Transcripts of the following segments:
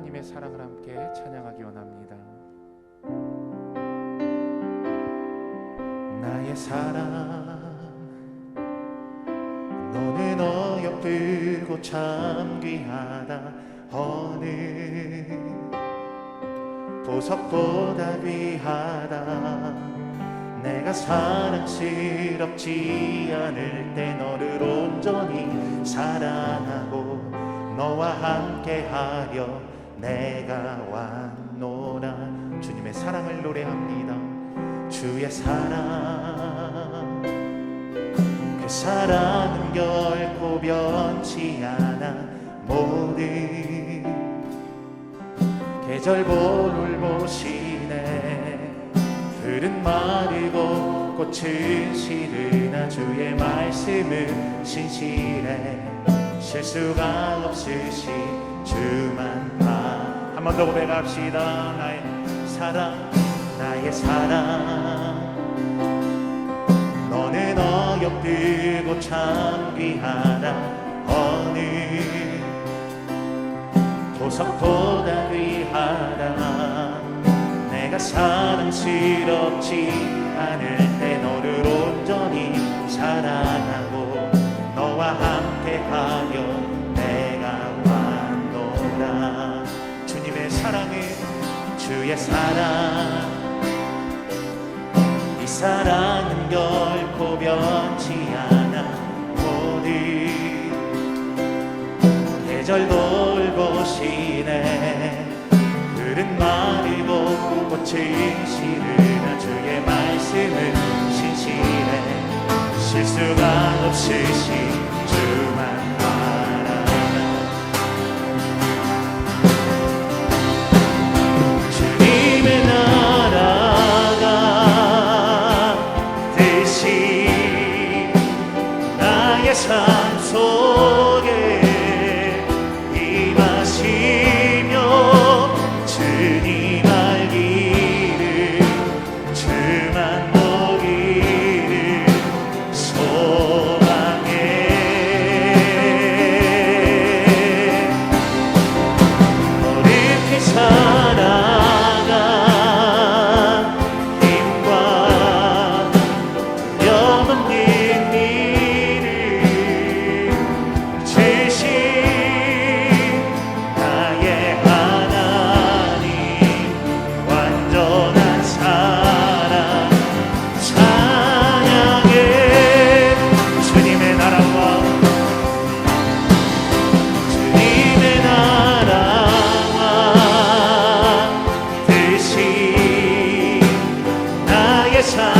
하나님의 사랑을 함께 찬양하기 원합니다. 나의 사랑 너는 어여쁘고 참 귀하다 어느 보석보다 귀하다 내가 사랑스럽지 않을 때 너를 온전히 사랑하고 너와 함께 하려 내가 왔노라. 주님의 사랑을 노래합니다. 주의 사랑. 그 사랑은 결코 변치 않아. 모든 계절 볼을 보시네. 들은 마르고 꽃은 시르나 주의 말씀은 신실해. 실수가 없으시 주만 한번 더 고백합시다. 나의 사랑 나의 사랑. 너는 어여쁘고 참 귀하다. 어느 보석보다 귀하다. 내가 사랑스럽지 않을 때 너를 온전히 사랑하고 너와 함께하여 주의 사랑. 이 사랑은 결코 변치 않아. 모든 계절 돌보시네 들은 마르고 꽃은 시르나 주의 말씀은 신실해. 실수가 없으시 내 삶 속에 임하시며 주님 알기를 주만 보기를 소망해. esa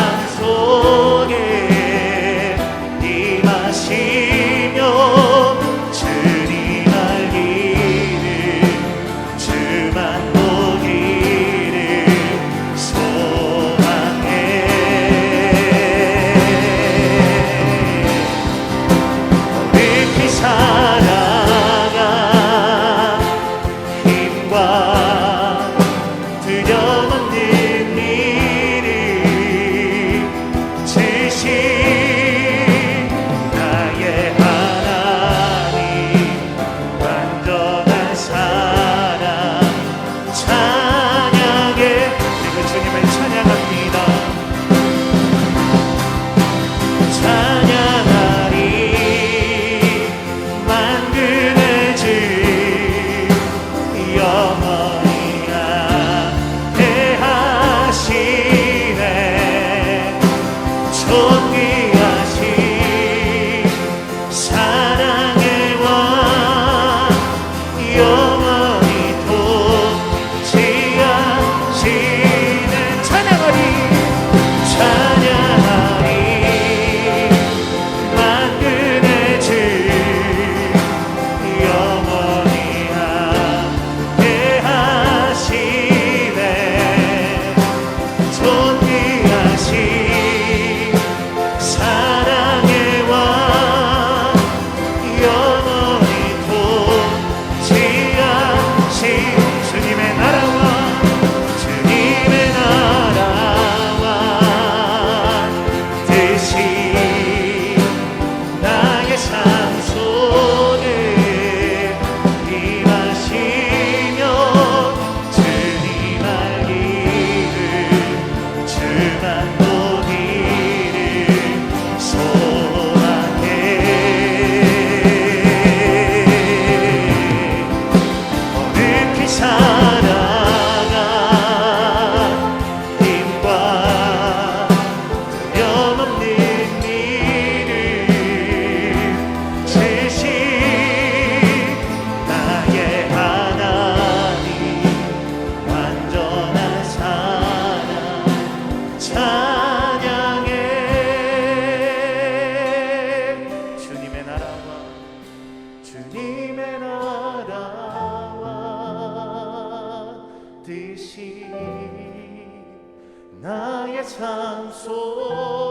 삶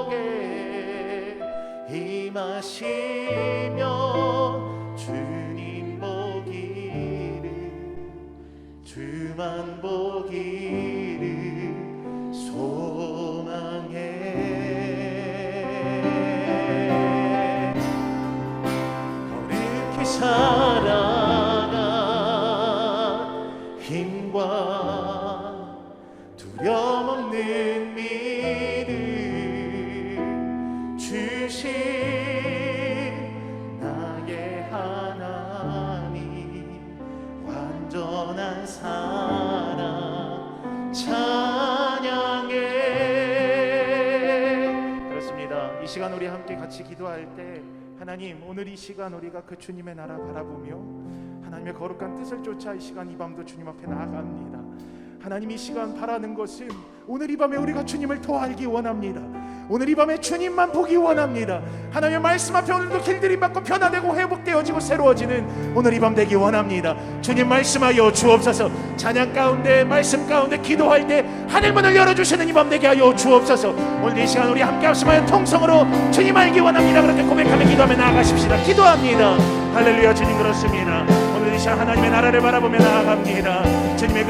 속에 임하시며 주님 보기를 주만 보기를 시간 우리 함께 같이 기도할 때 하나님 오늘 이 시간 우리가 그 주님의 나라 바라보며 하나님의 거룩한 뜻을 쫓아 이 시간 이 밤도 주님 앞에 나아갑니다 하나님 이 시간 바라는 것은 오늘 이 밤에 우리가 주님을 더 알기 원합니다. 오늘 이 밤에 주님만 보기 원합니다. 하나님의 말씀 앞에 오늘도 길들이 받고 변화되고 회복되어지고 새로워지는 오늘 이 밤 되기 원합니다. 주님 말씀하여 주옵소서. 찬양 가운데 말씀 가운데 기도할 때 하늘 문을 열어 주시는 이 밤 되게 하여 주옵소서. 오늘 이 시간 우리 함께 합심하여 통성으로 주님 알기 원합니다. 그렇게 고백하며 기도하며 나아가십시다. 기도합니다. 할렐루야 주님 그렇습니다. 오늘 이 시간 하나님의 나라를 바라보며 나아갑니다. 주님의 그